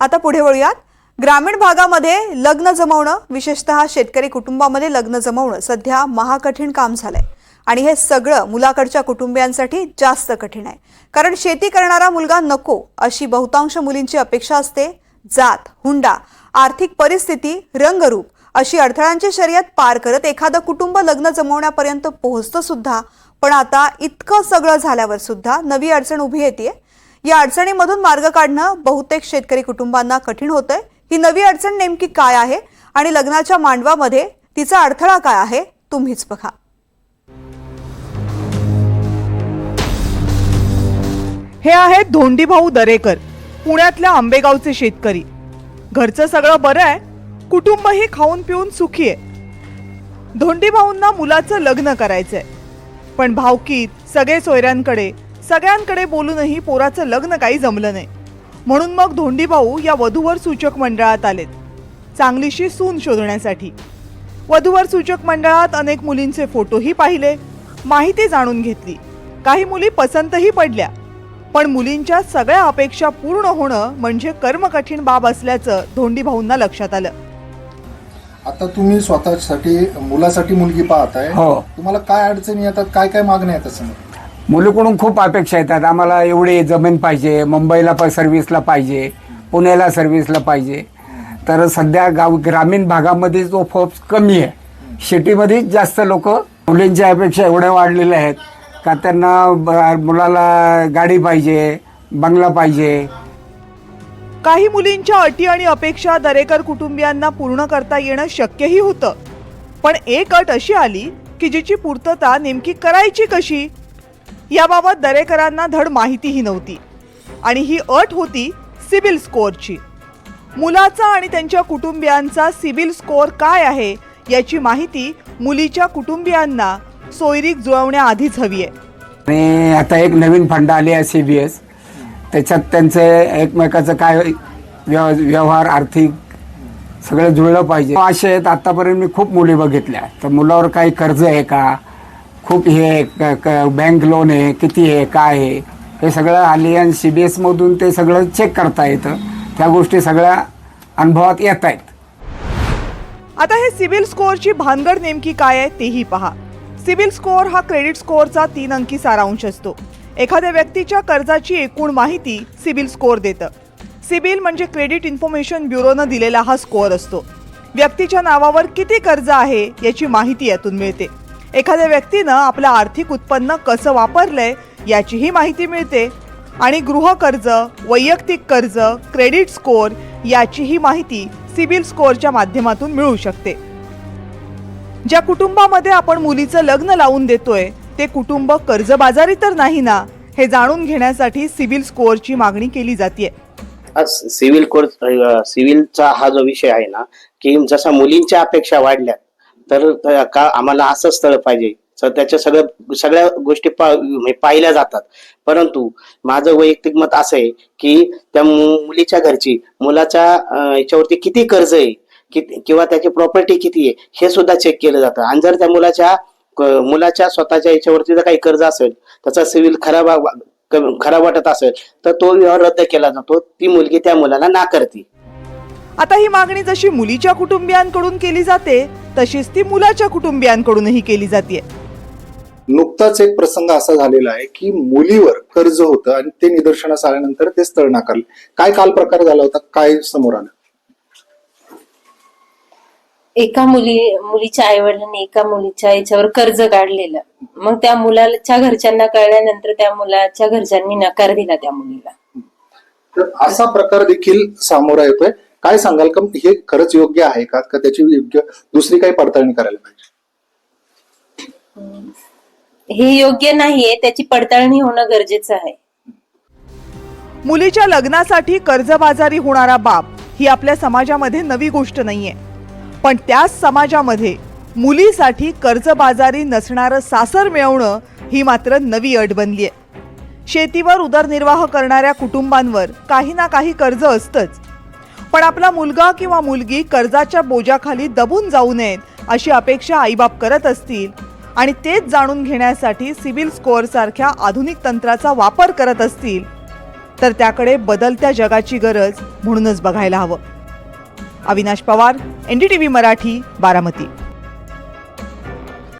आता पुढे वळूयात. ग्रामीण भागामध्ये लग्न जमवणं विशेषतः शेतकरी कुटुंबामध्ये लग्न जमवणं सध्या महाकठीण काम झालंय. आणि हे सगळं मुलाकडच्या कुटुंबियांसाठी जास्त कठीण आहे. कारण शेती करणारा मुलगा नको अशी बहुतांश मुलींची अपेक्षा असते. जात हुंडा आर्थिक परिस्थिती रंगरूप अशी अडथळ्यांची शर्यत पार करत एखादं कुटुंब लग्न जमवण्यापर्यंत पोहोचतं सुद्धा पण आता इतकं सगळं झाल्यावर सुद्धा नवी अडचण उभी येते या अडचणीमधून मार्ग काढणं बहुतेक शेतकरी कुटुंबांना कठीण होतंय. ही नवी अडचण नेमकी काय आहे आणि लग्नाच्या मांडवामध्ये तिचा अडथळा काय आहे तुम्हीच बघा. हे आहेत धोंडीभाऊ दरेकर पुण्यातल्या आंबेगावचे शेतकरी. घरचं सगळं बरं आहे कुटुंबही खाऊन पिऊन सुखी आहे. धोंडीभाऊंना मुलाचं लग्न करायचंय. पण भावकीत सगळे सोयऱ्यांकडे सगळ्यांकडे बोलूनही पोराचं लग्न काही जमलं नाही. म्हणून मग धोंडीभाऊ या वधूवर सूचक मंडळात आलेत. चांगलीशी सून शोधण्यासाठी. वधूवर सूचक मंडळात अनेक मुलींचे फोटोही पाहिले माहिती जाणून घेतली. काही मुली पसंतही पडल्या. पण मुलींच्या सगळ्या अपेक्षा पूर्ण होणं म्हणजे कर्मकठीण बाब असल्याचं धोंडी भाऊंना लक्षात आलं. आता तुम्ही स्वतःसाठी मुलासाठी मुलगी पाहताय. हो. तुम्हाला काय अडचणी येतात? काय काय मागण्या येतात समोर मुलीकडून खूप अपेक्षा येतात. आम्हाला एवढी जमीन पाहिजे मुंबईला पण सर्व्हिसला पाहिजे पुण्याला सर्व्हिसला पाहिजे. तर सध्या गाव ग्रामीण भागामध्ये तो फोर्स कमी आहे सिटीमध्येच जास्त लोक मुलींच्या अपेक्षा एवढ्या वाढलेल्या आहेत का त्यांना मुलाला गाडी पाहिजे बंगला पाहिजे. काही मुलींच्या अटी आणि अपेक्षा दरेकर कुटुंबियांना पूर्ण करता येणं शक्यही होतं. पण एक अट अशी आली की जिची पूर्तता नेमकी करायची कशी? याबाबत दरेकरांना धड माहितीही नव्हती. आणि ही अट होती सिबिल स्कोअरची. मुलाचा आणि त्यांच्या कुटुंबियांचा सिबिल स्कोअर काय आहे याची माहिती मुलीच्या कुटुंबियांना सोयरीक जुळवण्याआधीच हवी आहे. आणि आता एक नवीन फंड आली आहे सी बी एस त्याच्यात त्यांचे एकमेकाचं काय व्यव व्यवहार आर्थिक सगळं जुळलं पाहिजे. असे आहेत. आतापर्यंत मी खूप मुली बघितल्या तर मुलावर काही कर्ज आहे का? खूप हे क- क- बँक लोन आहे किती आहे काय आहे हे सगळं आली आणि सी बी एसमधून ते सगळं चेक करता येतं. त्या गोष्टी सगळ्या अनुभवात येत आहेत. आता हे सिबिल स्कोअरची भानगड नेमकी काय आहे तेही पहा. सिबिल स्कोअर हा क्रेडिट स्कोअरचा तीन अंकी सारांश असतो. एखाद्या व्यक्तीच्या कर्जाची एकूण माहिती सिबिल स्कोअर देतं. सिबिल म्हणजे क्रेडिट इन्फॉर्मेशन ब्युरोनं दिलेला हा स्कोअर असतो. व्यक्तीच्या नावावर किती कर्ज आहे याची माहिती यातून मिळते. एखाद्या व्यक्तीनं आपलं आर्थिक उत्पन्न कसं वापरलंय याचीही माहिती मिळते. आणि गृहकर्ज वैयक्तिक कर्ज क्रेडिट स्कोअर याचीही माहिती सिबिल स्कोअरच्या माध्यमातून मिळू शकते. ज्या कुटुंबामध्ये आपण मुलीचं लग्न लावून देतोय ते कुटुंब कर्जबाजारी तर नाही ना हे जाणून घेण्यासाठी सिबिल स्कोअरची मागणी केली जाते सिव्हिल कोर्स सिव्हिलचा हा जो विषय आहे ना की जसा मुलींच्या अपेक्षा वाढल्या तर का आम्हाला असं स्थळ पाहिजे. तर त्याच्या सगळ्या सगळ्या गोष्टी पा- पाहिल्या जातात. परंतु माझं वैयक्तिक मत असं आहे की त्या मु- मुलीच्या घरची मुलाच्या याच्यावरती किती कर्ज आहे किती किंवा त्याची प्रॉपर्टी किती आहे हे सुद्धा चेक केलं जातं. आणि जर त्या मुलाच्या क- मुलाच्या स्वतःच्या याच्यावरती जर काही कर्ज असेल त्याचा सिव्हिल खराब खराब वाटत असेल तर तो व्यवहार रद्द केला जातो. ती मुलगी त्या मुलाला नाकारती. आता ही मागणी जशी मुलीच्या कुटुंबियांकडून केली जाते तशीच ती मुलाच्या कुटुंबियांकडूनही केली जाते नुकताच एक प्रसंग असा झालेला आहे की मुलीवर कर्ज होतं आणि ते निदर्शनास आल्यानंतर ते स्थळ नाकारले. काय काल प्रकार झाला होता? काय समोर आलं? एका मुली मुलीच्या आईवडिलांनी एका मुलीच्या याच्यावर कर्ज काढलेलं. मग त्या मुलाच्या घरच्यांना कळल्यानंतर त्या मुलाच्या घरच्यांनी नकार दिला त्या मुलीला. तर असा प्रकार देखील सामोरा येतोय. काय सांगाल? का हे खरंच योग्य आहे का? का त्याची योग्य दुसरी काही पडताळणी करायला पाहिजे? हे योग्य नाहीये. त्याची पडताळणी होणं गरजेचं आहे. मुलीच्या लग्नासाठी कर्जबाजारी होणारा बाप ही आपल्या समाजामध्ये नवी गोष्ट नाहीये. पण त्याच समाजामध्ये मुलीसाठी कर्जबाजारी नसणारं सासर मिळवणं ही मात्र नवी अट बनली आहे शेतीवर उदरनिर्वाह करणाऱ्या कुटुंबांवर काही ना काही कर्ज असतंच. पण आपला मुलगा किंवा मुलगी कर्जाच्या बोजाखाली दबून जाऊ नयेत अशी अपेक्षा आईबाप करत असतील. आणि तेच जाणून घेण्यासाठी सिबिल स्कोअरसारख्या आधुनिक तंत्राचा वापर करत असतील. तर त्याकडे बदलत्या जगाची गरज म्हणूनच बघायला हवं. अविनाश पवार एनडीटीव्ही मराठी बारामती.